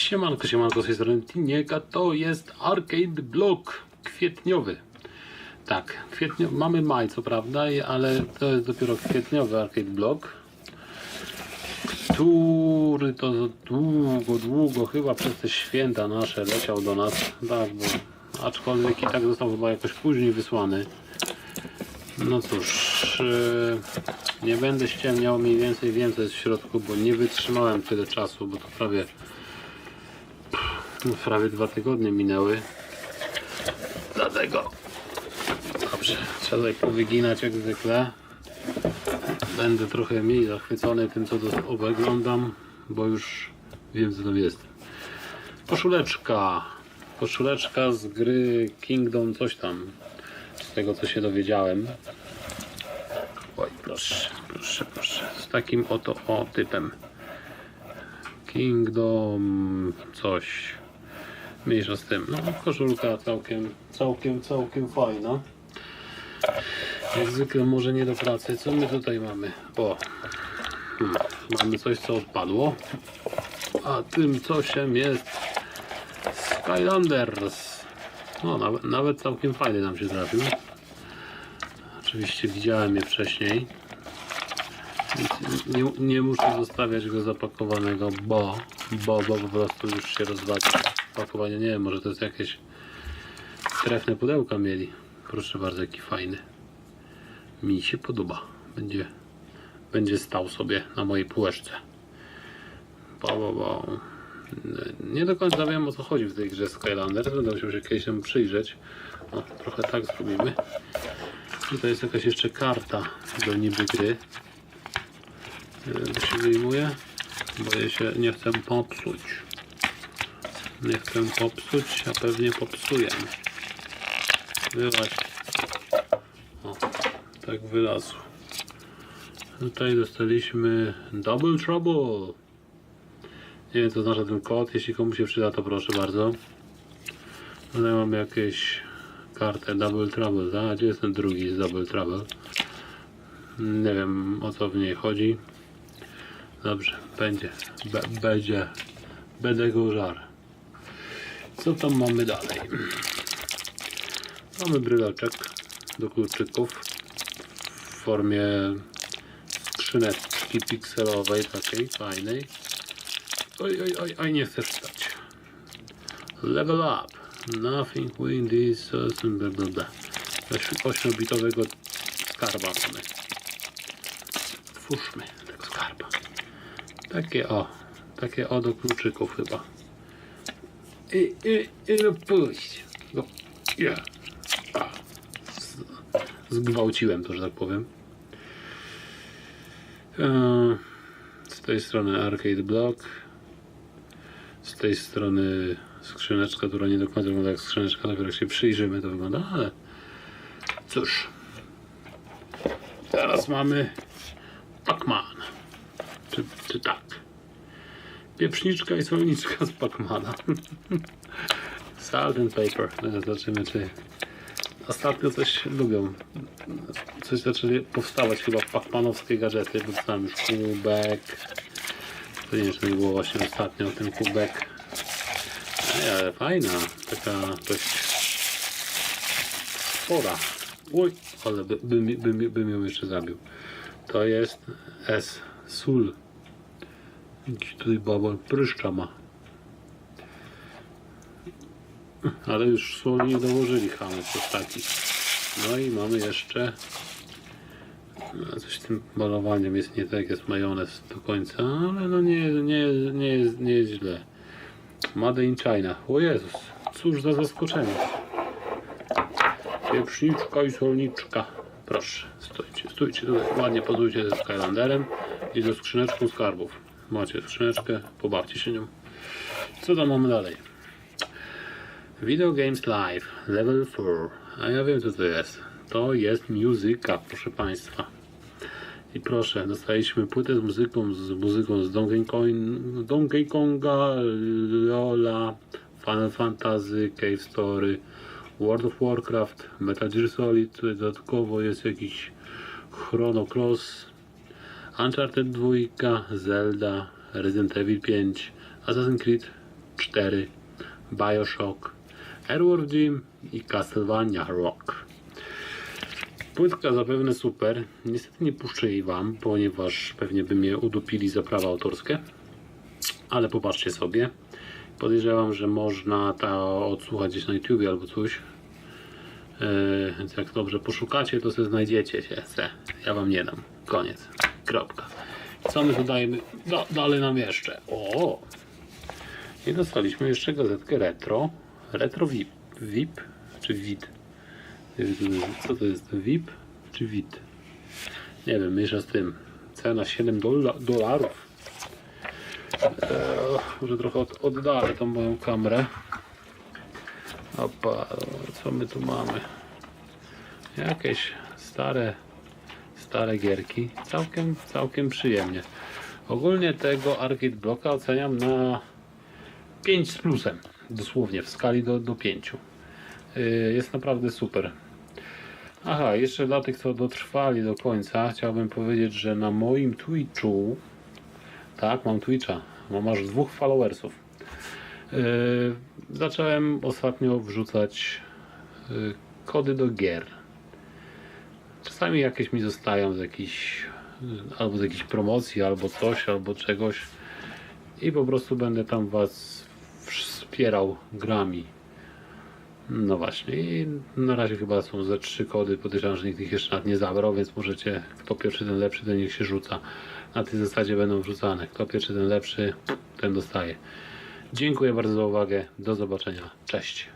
Siemanko, siemanko, z tej strony Tinieka, to jest Arcade Block kwietniowy. Tak, kwietnio... mamy maj co prawda, ale to jest dopiero kwietniowy Arcade Block, który to długo, długo, chyba przez te święta nasze leciał do nas, tak, bo aczkolwiek i tak został chyba jakoś później wysłany. No cóż, yy, nie będę ściemniał mniej więcej wiem co w środku, bo nie wytrzymałem tyle czasu, bo to prawie no, prawie dwa tygodnie minęły. Dlatego dobrze, trzeba tutaj powyginać jak zwykle. Będę trochę mniej zachwycony tym co oglądam, bo już wiem co tam jest. Koszuleczka. Koszuleczka z gry Kingdom coś tam. Z tego co się dowiedziałem. Oj, proszę, proszę, proszę. Z takim oto o typem. Kingdom coś. Mniejsza z tym. No, koszulka całkiem, całkiem, całkiem fajna. Jak zwykle może nie do pracy. Co my tutaj mamy? O, hmm. mamy coś co odpadło. A tym cosiem jest Skylanders. No, nawet, nawet całkiem fajny nam się trafił. Oczywiście widziałem je wcześniej. Nie, nie muszę zostawiać go zapakowanego, bo, bo, bo po prostu już się rozwadzi. Pakowanie nie wiem, może to jest jakieś trefne pudełka mieli. Proszę bardzo, jaki fajny. Mi się podoba. Będzie, będzie stał sobie na mojej półeczce. Bo, bo, bo. Nie do końca wiem o co chodzi w tej grze Skylander. Będę musiał się kiedyś temu przyjrzeć. O, trochę tak zrobimy. Tutaj jest jakaś jeszcze karta do niby gry. Wiem, czy się wyjmuje. Boję się, nie chcę popsuć. Nie chcę popsuć, a pewnie popsuję. Wyłaź. O, tak wylazł. Tutaj dostaliśmy Double Trouble. Nie wiem co znaczy ten kod, jeśli komuś się przyda to proszę bardzo. Tutaj mamy jakieś kartę Double Trouble, tak? A gdzie jest ten drugi z Double Trouble? Nie wiem o co w niej chodzi. Dobrze, będzie. Be, będzie. Będę go żar. Co tam mamy dalej? Mamy bryleczek do kluczyków w formie skrzyneczki pikselowej, takiej fajnej. Oj, oj, oj, oj, nie chcę czytać. Level up. Nothing win this. uh, bla, bla, bla. 8-bitowego skarba mamy. Twórzmy tego skarba. Takie o. Takie o do kluczyków chyba. I, i, i no puść. No, ja. A. Zgwałciłem to, że tak powiem. Eee, Z tej strony Arcade Block. Z tej strony skrzyneczka, która nie do końca wygląda jak skrzyneczka, dopiero jak się przyjrzymy to wygląda, ale cóż. Teraz mamy Pac-Man. Czy, czy tak? Pieprzniczka i solniczka z Pacmana. Salt and paper. No, Zobaczymy, czy ostatnio coś lubią. Coś zaczęli powstawać chyba pacmanowskie gadżety, bo tam już kubek. To nie wiem, czy to nie było właśnie ostatnio ten kubek. Ej, ale fajna, taka dość spora. Oj, ale by, by, by, mi- bym ją jeszcze zabił. To jest S. Sól. Jakiś tutaj baba pryszcza ma. Ale już sól nie dołożyli chamy taki. No i mamy jeszcze no, coś z tym malowaniem jest nie tak, jest majonez do końca, ale no nie, nie, nie, jest, nie jest źle. Made in China. O Jezus, cóż za zaskoczenie. Pieprzniczka i solniczka. Proszę, stójcie, stójcie tutaj, ładnie pozujcie ze Skylanderem i ze skrzyneczką skarbów. Macie skrzyneczkę, pobawcie się nią. Co tam mamy dalej? Video Games Live, level 4. A ja wiem co to jest. To jest muzyka, proszę Państwa. I proszę, dostaliśmy płytę z muzyką, z muzyką z Donkey, Donkey Konga, Lola, Final Fantasy, Cave Story, World of Warcraft, Metal Gear Solid, dodatkowo jest jakiś Chrono Cross, Uncharted 2, Zelda, Resident Evil 5, Assassin's Creed 4, Bioshock, Airworld Gym i Castlevania Rock. Płytka zapewne super. Niestety nie puszczę jej wam, ponieważ pewnie by mnie udupili za prawa autorskie. Ale popatrzcie sobie. Podejrzewam, że można to odsłuchać gdzieś na YouTubie albo coś. Yy, więc jak dobrze poszukacie, to sobie znajdziecie się. Se. Ja wam nie dam. Koniec. Kropka. Co my tu dajemy? Da, dalej nam jeszcze. O! I dostaliśmy jeszcze gazetkę Retro. Retro VIP. VIP czy WIT? Co to jest? VIP czy WIT? Nie wiem, mniejsza z tym. Cena 7 dola dolarów. Eee, może trochę od, oddalę tą moją kamerę. Opa, co my tu mamy? Jakieś stare, stare gierki. Całkiem, całkiem przyjemnie. Ogólnie tego Arcade Blocka oceniam na 5 z plusem. Dosłownie w skali do, do 5. Yy, Jest naprawdę super. Aha, jeszcze dla tych, co dotrwali do końca, chciałbym powiedzieć, że na moim Twitchu, tak, mam Twitcha, mam aż dwóch followersów. Yy, zacząłem ostatnio wrzucać yy, kody do gier. Czasami jakieś mi zostają z jakichś albo z jakiejś promocji, albo coś, albo czegoś i po prostu będę tam was wspierał grami. No właśnie, i na razie chyba są ze trzy kody. Podejrzewam, że nikt ich jeszcze nawet nie zabrał, więc możecie, kto pierwszy, ten lepszy, ten niech się rzuca. Na tej zasadzie będą wrzucane. Kto pierwszy, ten lepszy, ten dostaje. Dziękuję bardzo za uwagę. Do zobaczenia. Cześć.